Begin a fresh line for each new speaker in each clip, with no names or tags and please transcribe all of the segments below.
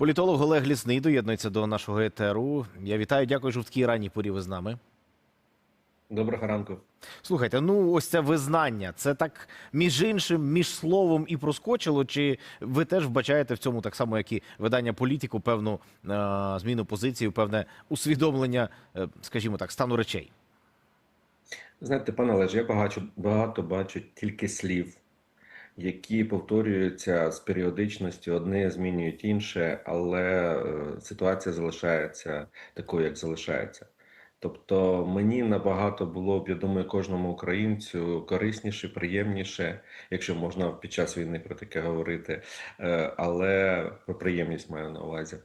Політолог Олег Лісний доєднується до нашого етеру. Я вітаю, дякую, що в такій ранній порі ви з нами.
Доброго ранку.
Слухайте, ну ось це визнання. Це так між іншим, між словом і проскочило. Чи ви теж вбачаєте в цьому так само, як і видання політику, певну е- зміну позиції, певне усвідомлення, е, скажімо так, стану речей?
Знаєте, пане Олеже, я багато, багато бачу тільки слів, які повторюються з періодичністю, одне змінюють інше, але е, ситуація залишається такою, як залишається. Тобто мені набагато було б, я думаю, кожному українцю корисніше, приємніше, якщо можна під час війни про таке говорити, е, але про приємність маю на увазі.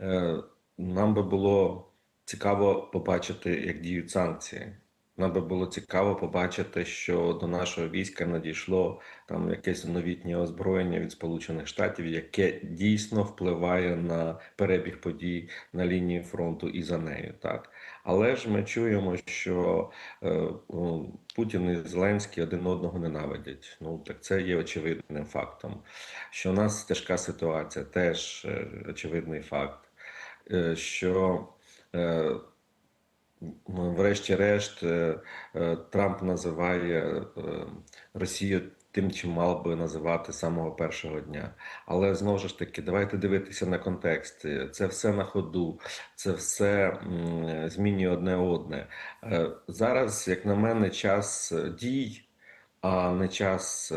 Е, Нам би було цікаво побачити, як діють санкції. Нам би було цікаво побачити, що до нашого війська надійшло там якесь новітнє озброєння від Сполучених Штатів, яке дійсно впливає на перебіг подій на лінії фронту і за нею. Так, але ж ми чуємо, що е, ну, Путін і Зеленський один одного ненавидять. Ну так це є очевидним фактом. Що у нас тяжка ситуація, теж е, очевидний факт. Е, що е, Врешті-решт, е, е, Трамп називає е, Росію тим, чим мав би називати самого першого дня. Але знову ж таки, давайте дивитися на контекст. Це все на ходу, це все змінює одне одне. Зараз, як на мене, час дій. А не час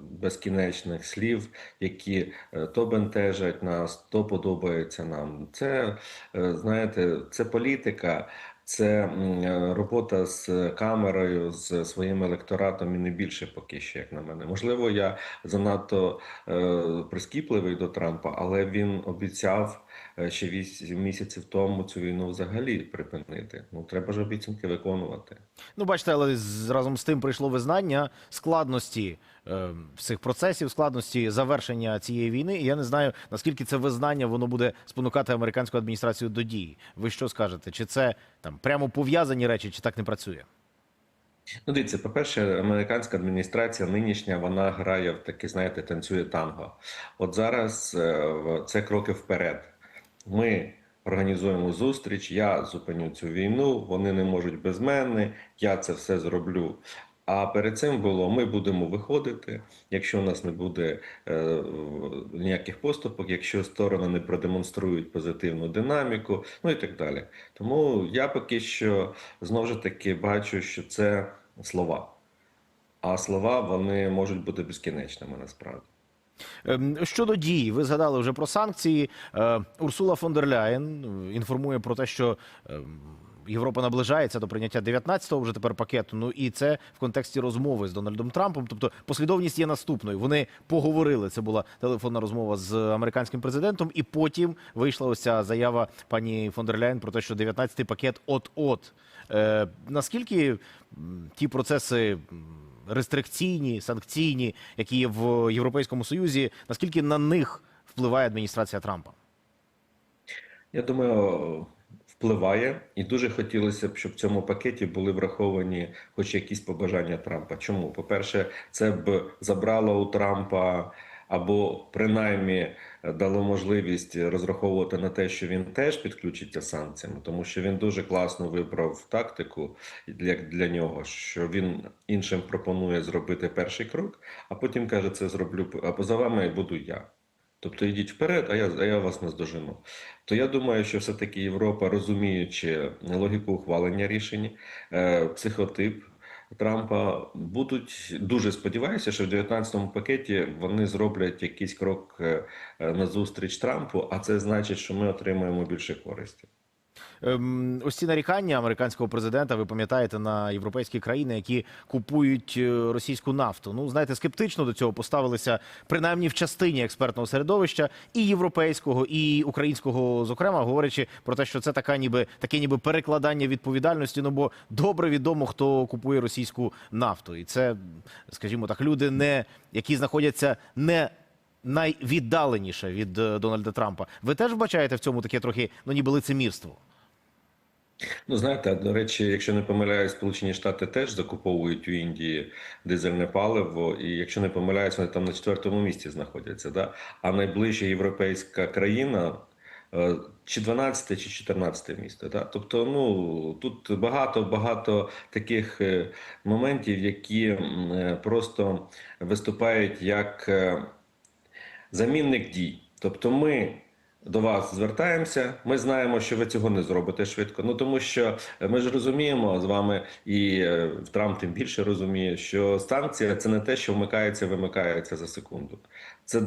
безкінечних слів, які то бентежать нас, то подобаються нам. Це знаєте, це політика, це е, робота з камерою, з своїм електоратом і не більше поки що, як на мене. Можливо, я занадто е, прискіпливий до Трампа, але він обіцяв е, ще 8 місяців тому цю війну взагалі припинити. Ну треба ж обіцянки виконувати.
Ну, бачите, але з- разом з тим прийшло визнання складності е, цих процесів, складності завершення цієї війни. І я не знаю, наскільки це визнання воно буде спонукати американську адміністрацію до дії. Ви що скажете? Чи це там прямо пов'язані речі, чи так не працює?
Ну, дивіться, по-перше, американська адміністрація нинішня вона грає в таке, знаєте, танцює танго. От зараз е, це кроки вперед. Ми організуємо зустріч, я зупиню цю війну, вони не можуть без мене, я це все зроблю. А перед цим було: ми будемо виходити, якщо у нас не буде е, ніяких поступок, якщо сторони не продемонструють позитивну динаміку, ну і так далі. Тому я поки що знову ж таки бачу, що це слова. А слова вони можуть бути безкінечними насправді.
Ем, Щодо дій, ви згадали вже про санкції. Е, Урсула фон дер Ляєн е, інформує про те, що ем, Європа наближається до прийняття 19-го вже тепер пакету. Ну і це в контексті розмови з Дональдом Трампом. Тобто послідовність є наступною. Вони поговорили. Це була телефонна розмова з американським президентом, і потім вийшла ось ця заява пані фон дер Ляєн про те, що 19-й пакет от-от. Е, наскільки ті процеси. Рестрикційні, санкційні, які є в Європейському Союзі, наскільки на них впливає адміністрація Трампа?
Я думаю, впливає, і дуже хотілося б, щоб в цьому пакеті були враховані хоч якісь побажання Трампа. Чому? По-перше, це б забрало у Трампа або принаймні дало можливість розраховувати на те, що він теж підключиться санкціями, тому що він дуже класно вибрав тактику для, для нього, що він іншим пропонує зробити перший крок, а потім каже, це зроблю або за вами буду я. Тобто йдіть вперед, а я, а я вас наздожену. То я думаю, що все-таки Європа, розуміючи логіку ухвалення рішень, е, психотип Трампа, будуть дуже сподіваюся, що в 19-му пакеті вони зроблять якийсь крок е, е, назустріч Трампу, а це значить, що ми отримаємо більше користі.
Ем, ось ці нарікання американського президента, ви пам'ятаєте, на європейські країни, які купують е, російську нафту. Ну, знаєте, скептично до цього поставилися принаймні в частині експертного середовища і європейського, і українського, зокрема, говорячи про те, що це така, ніби таке, ніби перекладання відповідальності. Ну бо добре відомо, хто купує російську нафту, і це, скажімо так, люди, не які знаходяться не найвіддаленіше від е, Дональда Трампа. Ви теж вбачаєте в цьому таке трохи, ну ніби лицемірство?
Ну, знаєте, до речі, якщо не помиляюсь, Сполучені Штати теж закуповують у Індії дизельне паливо, і якщо не помиляюсь, вони там на четвертому місці знаходяться. Да? А найближча європейська країна е, чи 12 чи 14 місто. Да? Тобто, ну тут багато багато таких е, моментів, які е, просто виступають як замінник дій. Тобто, ми до вас звертаємося. Ми знаємо, що ви цього не зробите швидко. Ну тому що ми ж розуміємо з вами, і е, Трамп тим більше розуміє, що санкція це не те, що вмикається, вимикається за секунду. Це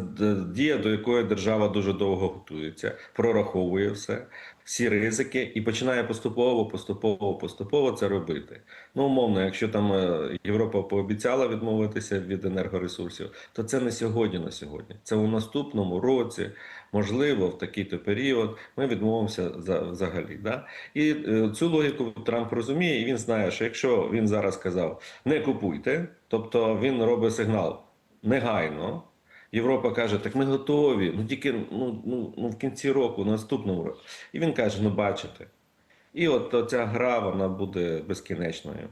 дія, до якої держава дуже довго готується, прораховує все, всі ризики, і починає поступово, поступово, поступово це робити. Ну, умовно, якщо там е, Європа пообіцяла відмовитися від енергоресурсів, то це не сьогодні на сьогодні. Це у наступному році, можливо, в такий-то період ми відмовимося за, взагалі. Да? І е, цю логіку Трамп розуміє, і він знає, що якщо він зараз сказав не купуйте, тобто він робить сигнал негайно. Європа каже, так ми готові, ну тільки ну, ну, ну в кінці року, наступному року. І він каже: ну бачите. І от ця гра вона буде безкінечною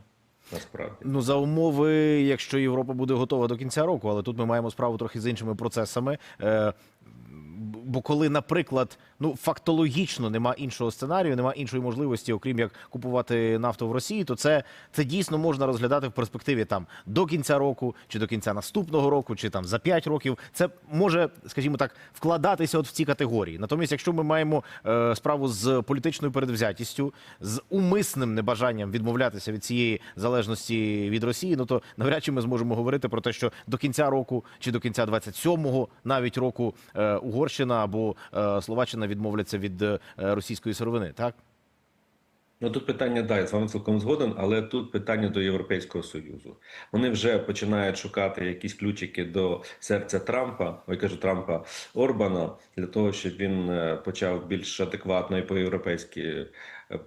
насправді.
Ну, за умови, якщо Європа буде готова до кінця року, але тут ми маємо справу трохи з іншими процесами. Е, Бо коли, наприклад, ну фактологічно нема іншого сценарію, нема іншої можливості, окрім як купувати нафту в Росії, то це, це дійсно можна розглядати в перспективі там до кінця року, чи до кінця наступного року, чи там за 5 років. Це може, скажімо так, вкладатися от в ці категорії. Натомість, якщо ми маємо е, справу з політичною передвзятістю, з умисним небажанням відмовлятися від цієї залежності від Росії, ну то навряд чи ми зможемо говорити про те, що до кінця року чи до кінця 27-го навіть року е, Угорщина або е, Словаччина відмовляться від е, російської сировини, так?
Ну тут питання да, я з вами цілком згоден, але тут питання до Європейського Союзу. Вони вже починають шукати якісь ключики до серця Трампа, ой, кажу Трампа Орбана, для того, щоб він е, почав більш адекватно і по-європейськи е,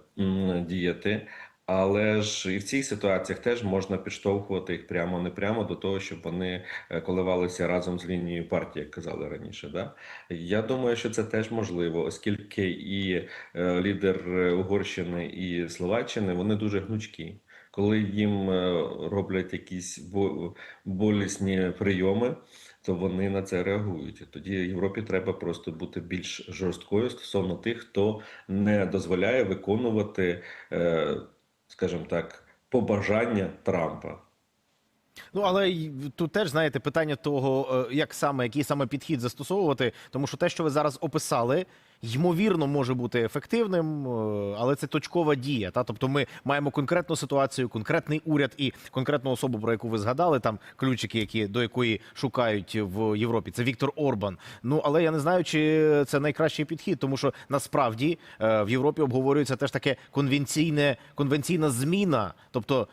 діяти. Але ж і в цих ситуаціях теж можна підштовхувати їх прямо не прямо до того, щоб вони е, коливалися разом з лінією партії, як казали раніше. Да? Я думаю, що це теж можливо, оскільки і е, лідер е, Угорщини і Словаччини вони дуже гнучкі. Коли їм роблять якісь болісні прийоми, то вони на це реагують. Тоді Європі треба просто бути більш жорсткою стосовно тих, хто не дозволяє виконувати, скажімо так, побажання Трампа.
Ну але тут теж знаєте питання того, е, як саме який саме підхід застосовувати, тому що те, що ви зараз описали. Ймовірно, може бути ефективним, е, але це точкова дія. Та тобто, ми маємо конкретну ситуацію, конкретний уряд і конкретну особу, про яку ви згадали, там ключики, які до якої шукають в Європі. Це Віктор Орбан. Ну але я не знаю, чи це найкращий підхід, тому що насправді е, в Європі обговорюється теж таке конвенційне конвенційна зміна, тобто.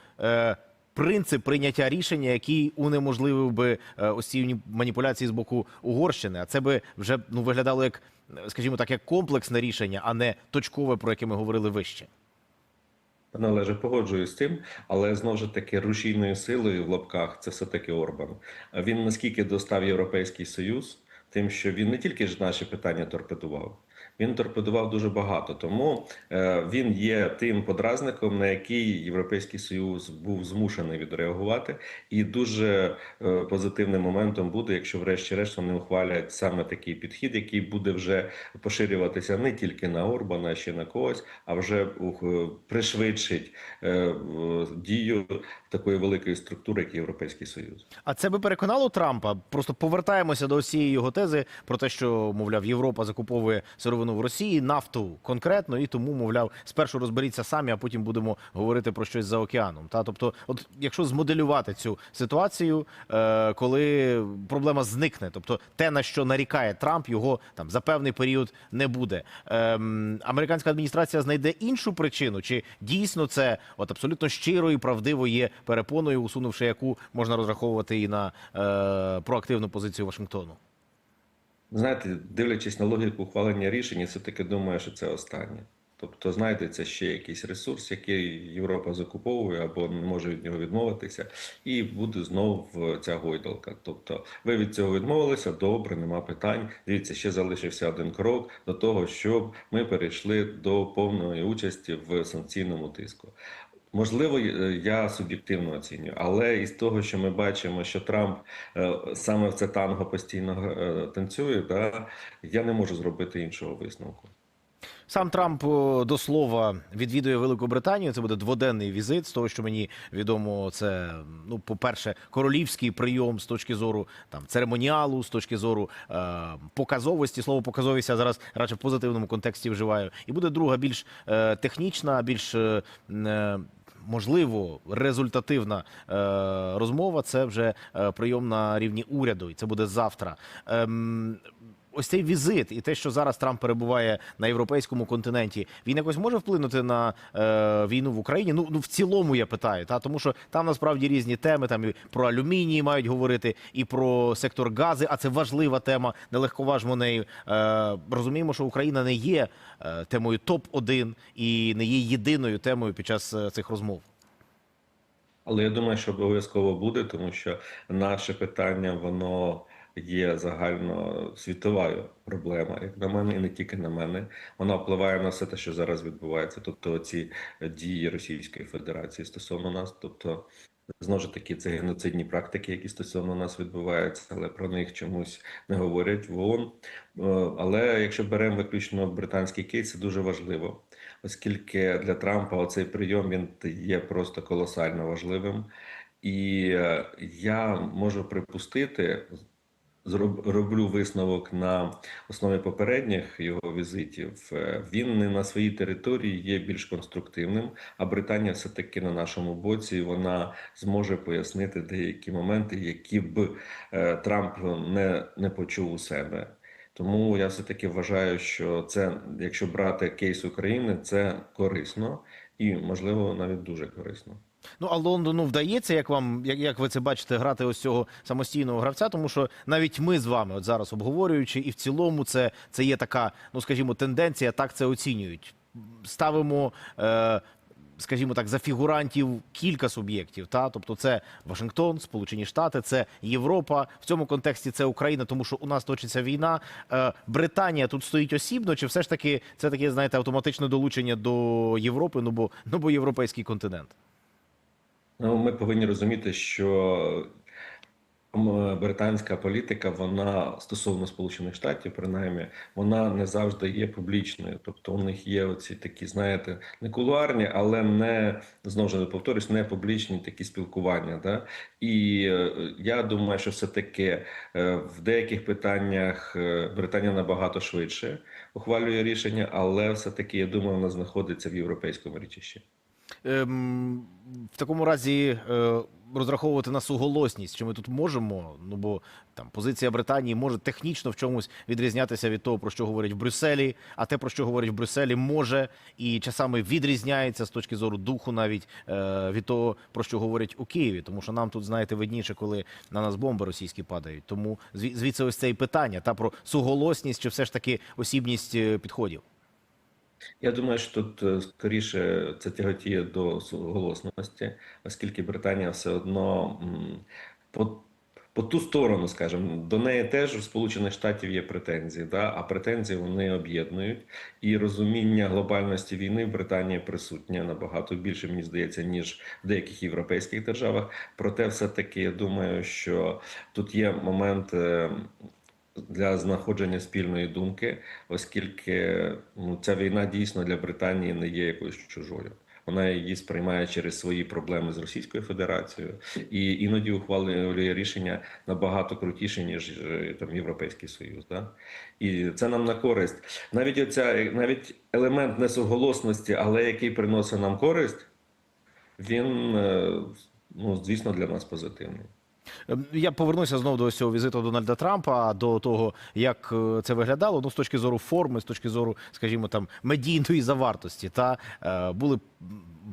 Принцип прийняття рішення, який унеможливив би е, ось ці маніпуляції з боку Угорщини. А це би вже ну виглядало як, скажімо так, як комплексне рішення, а не точкове, про яке ми говорили вище.
Пане Олеже, погоджуюсь з тим, але знову ж таки рушійною силою в лапках це все таки Орбан. Він наскільки достав Європейський Союз, тим, що він не тільки ж наші питання торпедував, він торпедував дуже багато. Тому е, він є тим подразником, на який Європейський Союз був змушений відреагувати, і дуже е, позитивним моментом буде, якщо врешті-решт вони ухвалять саме такий підхід, який буде вже поширюватися не тільки на Орбана, а ще на когось, а вже е, пришвидшить дію такої великої структури, як Європейський Союз.
А це би переконало Трампа. Просто повертаємося до цієї його тези про те, що мовляв Європа закуповує сировину в Росії, нафту конкретно, і тому, мовляв, спершу розберіться самі, а потім будемо говорити про щось за океаном. Та тобто, от якщо змоделювати цю ситуацію, е, коли проблема зникне, тобто те на що нарікає Трамп, його там за певний період не буде. Ем, американська адміністрація знайде іншу причину, чи дійсно це от абсолютно щиро і правдиво є перепоною, усунувши яку можна розраховувати і на е, проактивну позицію Вашингтону.
Знаєте, дивлячись на логіку ухвалення рішень, я все-таки думаю, що це останнє. Тобто, це ще якийсь ресурс, який Європа закуповує або не може від нього відмовитися, і буде знов ця гойдалка. Тобто, ви від цього відмовилися, добре, нема питань. Дивіться, ще залишився один крок до того, щоб ми перейшли до повної участі в санкційному тиску. Можливо, е, я суб'єктивно оцінюю, але із того, що ми бачимо, що Трамп е, саме в це танго постійно е, танцює, да, я не можу зробити іншого висновку.
Сам Трамп до слова відвідує Велику Британію. Це буде дводенний візит. З того, що мені відомо, це ну, по-перше, королівський прийом з точки зору там церемоніалу, з точки зору е, показовості. Слово показовість я зараз радше в позитивному контексті вживаю. І буде друга, більш е, технічна, більш е, можливо результативна е, розмова. Це вже е, прийом на рівні уряду, і це буде завтра. Ось цей візит і те, що зараз Трамп перебуває на європейському континенті, він якось може вплинути на е, війну в Україні? Ну, ну в цілому я питаю, та тому що там насправді різні теми. Там і про алюміній мають говорити, і про сектор гази. А це важлива тема. Нелегковажмо нею. Е, розуміємо, що Україна не є е, темою топ 1 і не є єдиною темою під час е, цих розмов.
Але я думаю, що обов'язково буде, тому що наше питання воно є загальносвітовою проблемою, як на мене, і не тільки на мене. Вона впливає на все те, що зараз відбувається. Тобто ці дії Російської Федерації стосовно нас, тобто. Знову ж таки, це геноцидні практики, які стосовно нас відбуваються, але про них чомусь не говорять в ООН. Е, Але якщо беремо виключно британський кейс, це дуже важливо, оскільки для Трампа оцей прийом він є просто колосально важливим. І е, я можу припустити, роблю висновок на основі попередніх його візитів. е, Він не на своїй території є більш конструктивним, а Британія все-таки на нашому боці. Вона зможе пояснити деякі моменти, які б е, Трамп не, не почув у себе. Тому я все-таки вважаю, що це, якщо брати кейс України, це корисно і можливо навіть дуже корисно.
Ну а Лондону вдається, як вам як, як ви це бачите, грати ось цього самостійного гравця, тому що навіть ми з вами, от зараз обговорюючи, і в цілому це, це є така, ну скажімо, тенденція, так це оцінюють. Ставимо. Е, Скажімо так, за фігурантів кілька суб'єктів. Та тобто, це Вашингтон, Сполучені Штати, це Європа. В цьому контексті це Україна, тому що у нас точиться війна. Е, Британія тут стоїть осібно, чи все ж таки це таке, знаєте, автоматичне долучення до Європи? Ну бо ну бо європейський континент.
Ну, ми повинні розуміти, що британська політика, вона стосовно Сполучених Штатів, принаймні, вона не завжди є публічною. Тобто у них є оці такі, знаєте, не кулуарні, але не знову ж не повторюсь, не публічні такі спілкування. Да? І е, я думаю, що все-таки е, в деяких питаннях е, Британія набагато швидше ухвалює рішення, але все-таки я думаю, вона знаходиться в європейському річищі.
Ем, в такому разі е, розраховувати на суголосність, що ми тут можемо. Ну бо там позиція Британії може технічно в чомусь відрізнятися від того, про що говорять в Брюсселі, а те, про що говорять в Брюсселі, може і часами відрізняється з точки зору духу, навіть е, від того, про що говорять у Києві. Тому що нам тут, знаєте, видніше, коли на нас бомби російські падають. Тому зві- звідси ось це і питання та про суголосність чи все ж таки осібність е, підходів.
Я думаю, що тут е, скоріше це тяготіє до голосності, оскільки Британія все одно по, по ту сторону, скажімо, до неї теж в Сполучених Штатів є претензії, да? а претензії вони об'єднують. І розуміння глобальності війни в Британії присутнє набагато більше, мені здається, ніж в деяких європейських державах. Проте, все-таки я думаю, що тут є момент. Для знаходження спільної думки, оскільки ну, ця війна дійсно для Британії не є якоюсь чужою. Вона її сприймає через свої проблеми з Російською Федерацією і іноді ухвалює рішення набагато крутіше, ніж е, там Європейський Союз. Да? І це нам на користь. Навіть оця навіть елемент несоголосності, але який приносить нам користь, він е, ну, звісно для нас позитивний.
Ем, Я повернуся знову до цього візиту Дональда Трампа, до того, як е, це виглядало. Ну, з точки зору форми, з точки зору, скажімо, там медійної завартості. Та е, були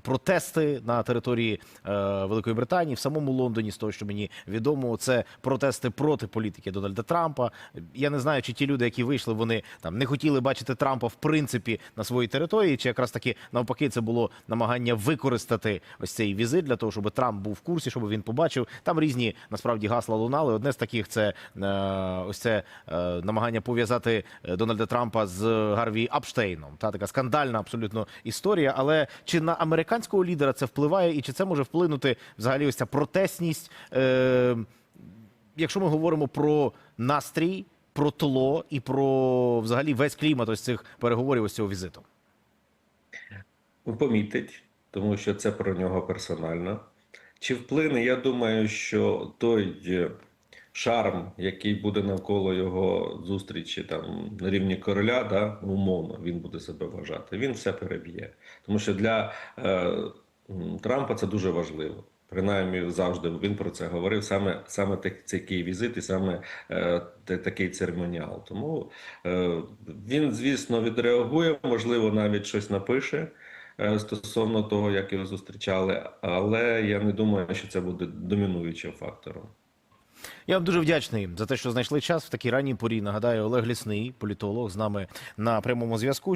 протести на території е, Великої Британії, в самому Лондоні, з того, що мені відомо, це протести проти політики Дональда Трампа. Я не знаю, чи ті люди, які вийшли, вони там не хотіли бачити Трампа в принципі на своїй території, чи якраз таки навпаки це було намагання використати ось цей візит для того, щоб Трамп був в курсі, щоб він побачив. Там різні насправді гасла лунали. Одне з таких це е, ось це е, намагання пов'язати Дональда Трампа з Гарві Апштейном. Та така скандальна абсолютно історія. Але чи на американського лідера це впливає, і чи це може вплинути взагалі ось ця протестність? Е, якщо ми говоримо про настрій про тло і про взагалі весь клімат ось цих переговорів ось цього візиту?
Помітить, тому що це про нього персонально. Чи вплине? Я думаю, що той шарм, який буде навколо його зустрічі там на рівні короля, да, умовно, він буде себе вважати. Він все переб'є. Тому що для е, Трампа це дуже важливо. Принаймні завжди він про це говорив. Саме саме так- такий візит і саме е, такий церемоніал. Тому е, він, звісно, відреагує, можливо, навіть щось напише е, стосовно того, як його зустрічали, але я не думаю, що це буде домінуючим фактором.
Я вам дуже вдячний за те, що знайшли час в такій ранній порі. Нагадаю, Олег Лісний, політолог, з нами на прямому зв'язку.